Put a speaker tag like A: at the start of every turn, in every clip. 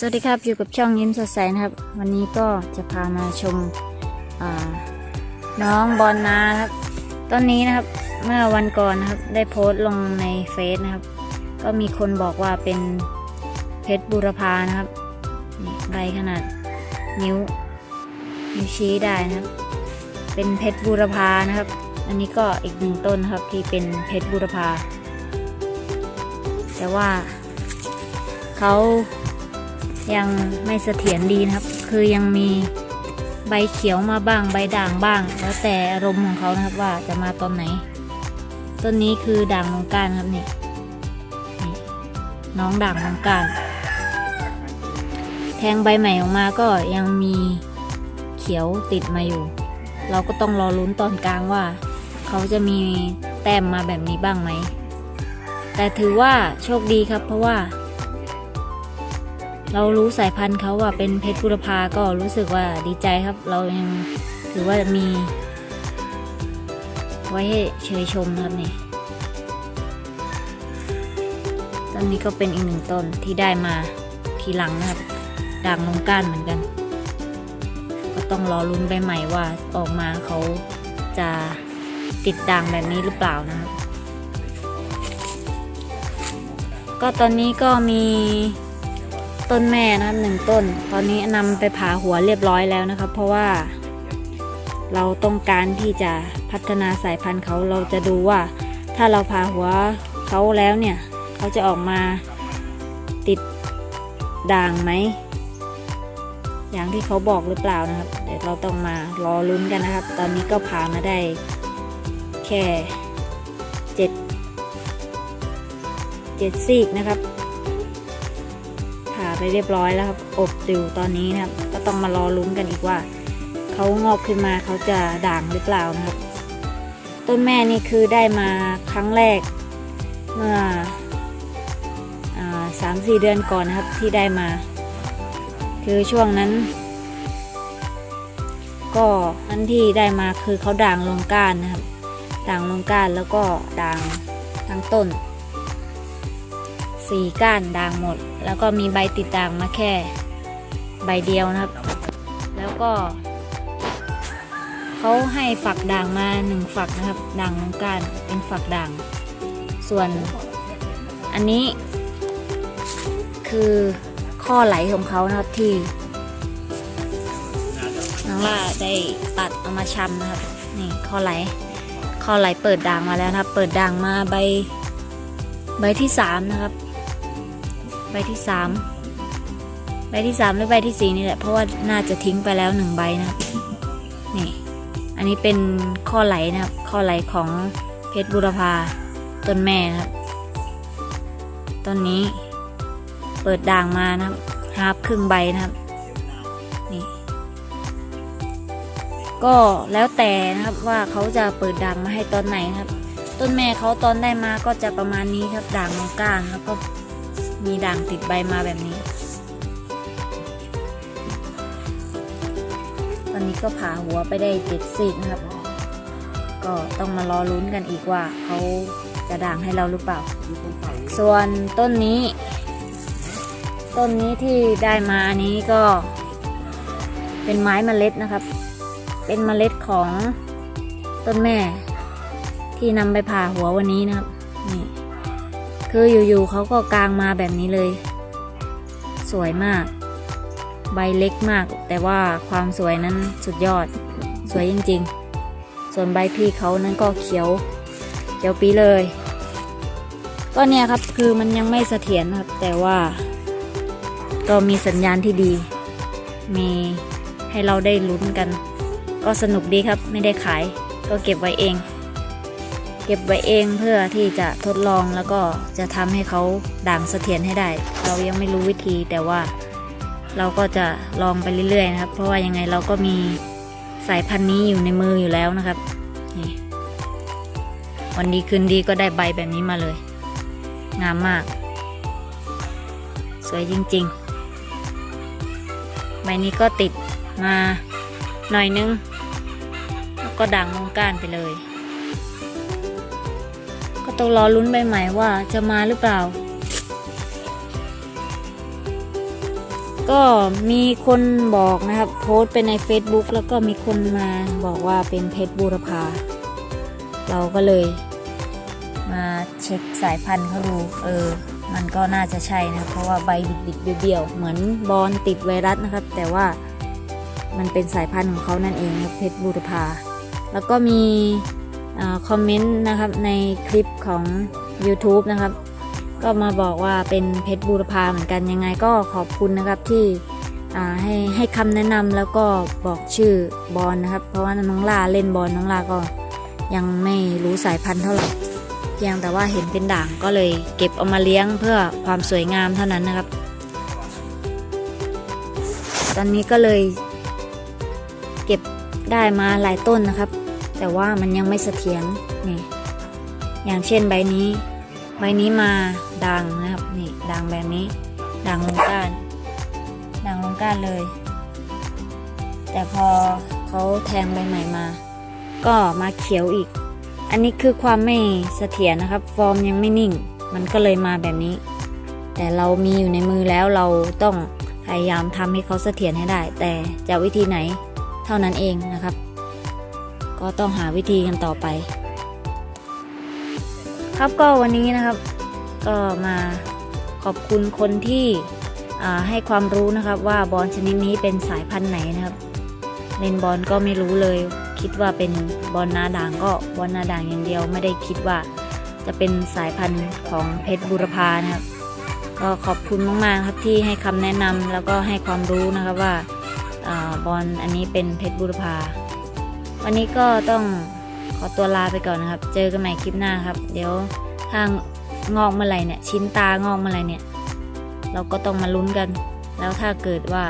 A: สวัสดีครับอยู่กับช่องยิ้มสดใสนะครับ วันนี้ก็จะพามาชมน้องบอลนานะครับต้นนี้นะครับเมื่อวันก่อนนะครับได้โพสต์ลงในเฟซนะครับ ก็มีคนบอกว่าเป็นเพชรบูรพานะครับใบขนาดนิ้วนิ้วชี้ได้นะครับ เป็นเพชรบูรพานะครับ อันนี้ก็อีกหนึ่งต้นครับที่เป็นเพชรบูรพา แต่ว่าเขา ยังไม่เสถียรดีนะครับ คือยังมีใบเขียวมาบ้างใบด่างบ้าง แล้วแต่อารมณ์ของเขานะครับว่าจะมาตอนไหน ต้นนี้คือด่างมังการครับนี่นี่น้องด่างมังการ แทงใบใหม่ออกมาก็ยังมีเขียวติดมาอยู่ เราก็ต้องรอลุ้นตอนกลางว่า เขาจะมีแต้มมาแบบนี้บ้างไหม แต่ถือว่าโชคดีครับเพราะว่า เรารู้สายพันธุ์เขาว่าเป็นเพชรบุรพาก็รู้สึกว่าดีใจครับ เรายังถือว่ามี ไว้ให้เชยชมครับนี่ต้นนี้ก็เป็นอีกหนึ่งต้นที่ได้มาทีหลังนะครับด่างลงก้านเหมือนกัน ก็ต้องรอลุ้นใบใหม่ว่าออกมาเขาจะติดด่างแบบนี้หรือเปล่านะครับ ก็ตอนนี้ก็มี ต้นแม่นะครับหนึ่งต้น ตอนนี้นำไปผ่าหัวเรียบร้อยแล้วนะครับ เพราะว่า เราต้องการที่จะพัฒนาสายพันธุ์เขาเราจะดูว่า ถ้าเราผ่าหัวเขาแล้วเนี่ย เขาจะออกมาติดด่างไหมอย่างที่เขาบอกหรือเปล่านะครับ เดี๋ยวเราต้องมารอลุ้นกันนะครับ ตอนนี้ก็ผ่ามาได้แค่เจ็ดเจ็ดซีกนะครับ ไปเรียบร้อยแล้วครับ อบอยู่ตอนนี้นะครับ ก็ต้องมารอลุ้นกันอีกว่า เขางอกขึ้นมาเขาจะด่างหรือเปล่านะครับ ต้นแม่นี่คือได้มาครั้งแรกเมื่อสามสี่เดือนก่อนนะครับที่ได้มา คือช่วงนั้น ก็อันที่ได้มาคือเขาด่างลงก้านนะครับ ด่างลงก้านแล้วก็ด่างทั้งต้น สี่ก้านด่างหมด แล้วก็มีใบติดด่างมาแค่ใบเดียวนะครับ แล้วก็เขาให้ฝักด่างมาหนึ่งฝักนะครับด่างก้านเป็นฝักด่าง ส่วนอันนี้ คือข้อไหลของเขานะครับที่น้องล่าได้ตัดเอามาชำนะครับนี่ข้อไหล ข้อไหลเปิดด่างมาแล้วนะครับ เปิดด่างมาใบใบที่สามนะครับ ใบที่สามใบที่สามหรือใบที่สี่นี่แหละ เพราะว่าน่าจะทิ้งไปแล้วหนึ่งใบนะครับ นี่ อันนี้เป็นข้อไหลนะครับ ข้อไหลของเพชรบุรพาต้นแม่นะครับ ต้นนี้เปิดด่างมานะครับฮาบครึ่งใบนะครับ นี่ ก็แล้วแต่นะครับว่าเขาจะเปิดด่างมาให้ตอนไหนนะครับ ต้นแม่เขาตอนได้มาก็จะประมาณนี้ครับด่างลงก้านแล้วก็ มีด่างติดใบมาแบบนี้ ตอนนี้ก็ผ่าหัวไปได้เจ็ดซีกนะครับ ก็ต้องมารอลุ้นกันอีกว่าเขาจะด่างให้เราหรือเปล่า ส่วนต้นนี้ ต้นนี้ที่ได้มานี้ก็ เป็นไม้เมล็ดนะครับ เป็นเมล็ดของต้นแม่ ที่นำไปผ่าหัววันนี้นะครับนี่ คืออยู่ๆเขาก็กลางมาแบบนี้เลย สวยมาก ใบเล็กมาก แต่ว่าความสวยนั้นสุดยอด สวยจริงๆ ส่วนใบพี่เขานั้นก็เขียว เขียวปีเลย ก็เนี่ยครับคือมันยังไม่เสถียรครับ แต่ว่า ก็มีสัญญาณที่ดี มีให้เราได้ลุ้นกัน ก็สนุกดีครับไม่ได้ขาย ก็เก็บไว้เอง เก็บไว้เองเพื่อที่จะทดลองแล้วก็จะทำให้เขาด่างเสถียรให้ได้ เรายังไม่รู้วิธีแต่ว่าเราก็จะลองไปเรื่อยๆนะครับ เพราะว่ายังไงเราก็มีสายพันธุ์นี้อยู่ในมืออยู่แล้วนะครับนี่วันดีคืนดีก็ได้ใบแบบนี้มาเลย งามมาก สวยจริงๆ ใบนี้ก็ติดมาหน่อยนึง แล้วก็ด่างลงก้านไปเลย ก็ต้องรอลุ้นใบใหม่ว่าจะมาหรือเปล่า ก็มีคนบอกนะครับ โพสต์ไปใน Facebook แล้วก็มีคนมาบอกว่าเป็นเพชรบูรพา เราก็เลยมาเช็คสายพันธุ์เขาดู เออ มันก็น่าจะใช่นะเพราะว่าใบบิดๆเบี้ยวๆเหมือนบอลติดไวรัสนะครับ แต่ว่ามันเป็นสายพันธุ์ของเขานั่นเองเพชรบูรพา แล้วก็มี คอมเมนต์นะครับในคลิปของ YouTube นะครับ ก็มาบอกว่าเป็นเพชรบูรพาเหมือนกันยังไงก็ขอบคุณนะครับที่ให้ให้คำแนะนำแล้วก็บอกชื่อบอลนะครับ เพราะว่าน้องลาเล่นบอลน้องลาก็ยังไม่รู้สายพันธุ์เท่าไหร่เพียงแต่ว่าเห็นเป็นด่างก็เลยเก็บเอามาเลี้ยงเพื่อความสวยงามเท่านั้นนะครับ ตอนนี้ก็เลยเก็บได้มาหลายต้นนะครับ แต่ว่ามันยังไม่เสถียรนี่ อย่างเช่นใบนี้ ใบนี้มาด่างนะครับนี่ด่างแบบนี้ด่างลงก้านด่างลงก้านเลย แต่พอเขาแทงใบใหม่มา ก็มาเขียวอีก อันนี้คือความไม่เสถียรนะครับ ฟอร์มยังไม่นิ่ง มันก็เลยมาแบบนี้ แต่เรามีอยู่ในมือแล้วเราต้องพยายามทำให้เขาเสถียรให้ได้ แต่จะวิธีไหนเท่านั้นเองนะครับ ก็ต้องหาวิธีกันต่อไป ครับก็วันนี้นะครับ ก็มาขอบคุณคนที่ให้ความรู้นะครับว่าบอลชนิดนี้เป็นสายพันธุ์ไหนนะครับเล่นบอลก็ไม่รู้เลย คิดว่าเป็นบอลนาด่างก็บอลนาด่างอย่างเดียวไม่ได้คิดว่า จะเป็นสายพันธุ์ของเพชรบุรพานะครับ ก็ขอบคุณมากๆครับที่ให้คำแนะนำแล้วก็ให้ความรู้นะครับว่าอาบอลอันนี้เป็นเพชรบุรพา วันนี้ก็ต้องขอตัวลาไปก่อนนะครับ เจอกันใหม่คลิปหน้าครับ เดี๋ยวทางงอกเมื่อไหร่เนี่ย ชิ้นตางอกเมื่อไหร่เนี่ย เราก็ต้องมาลุ้นกัน แล้วถ้าเกิดว่า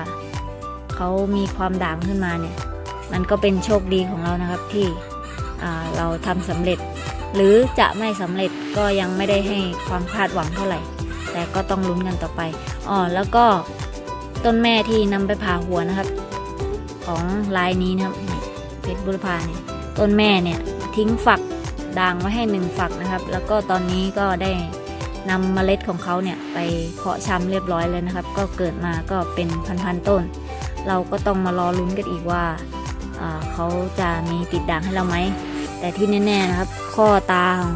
A: เขามีความด่างขึ้นมาเนี่ย มันก็เป็นโชคดีของเรานะครับที่เราทำสำเร็จ หรือจะไม่สำเร็จก็ยังไม่ได้ให้ความคาดหวังเท่าไหร่ แต่ก็ต้องลุ้นกันต่อไปอ๋อแล้วก็ต้นแม่ที่นำไปผ่าหัวนะครับ ของลายนี้นะครับ ชรบุรพาเนี่ยต้นแม่เนี่ยทิ้งฝักด่างไว้ให้หนึ่งฝักนะครับ แล้วก็ตอนนี้ก็ได้นำเมล็ดของเขาเนี่ยไปเพาะชำเรียบร้อยแล้วนะครับ ก็เกิดมาก็เป็นพันๆต้น เราก็ต้องมารอลุ้นกันอีกว่าเขาจะมีติดด่างให้เราไหม แต่ที่แน่ๆนะครับ ข้อตาของ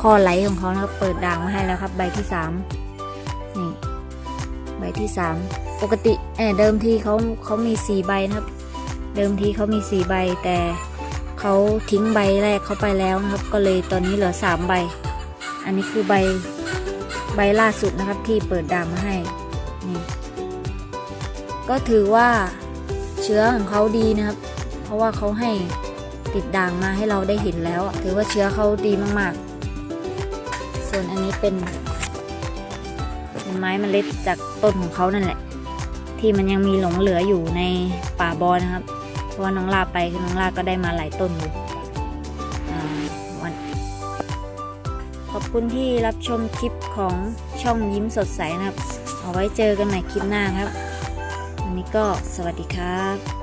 A: ข้อไหลของเขานะครับเปิดด่างมาให้แล้วครับ ใบที่สามนี่ใบที่สามปกติเออเดิมทีเขาเขามีสี่ใบนะครับ เดิมทีเขามีสี่ใบแต่เขาทิ้งใบแรกเขาไปแล้วนะครับ ก็เลยตอนนี้เหลือสามใบ อันนี้คือใบใบล่าสุดนะครับที่เปิดด่างมาให้นี่ก็ถือว่าเชื้อของเขาดีนะครับ เพราะว่าเขาให้ติดด่างมาให้เราได้เห็นแล้ว ถือว่าเชื้อเขาดีมากๆ ส่วนอันนี้เป็นเป็นไม้เมล็ดจากต้นของเขานั่นแหละ ที่มันยังมีหลงเหลืออยู่ในป่าบอนนะครับ ราะว่าน้องลาไปคือน้องลาก็ได้มาหลายต้นอยู่วันขอบคุณที่รับชมคลิปของช่องยิ้มสดใสนะครับ เอาไว้เจอกันใหม่คลิปหน้าครับ วันนี้ก็สวัสดีครับ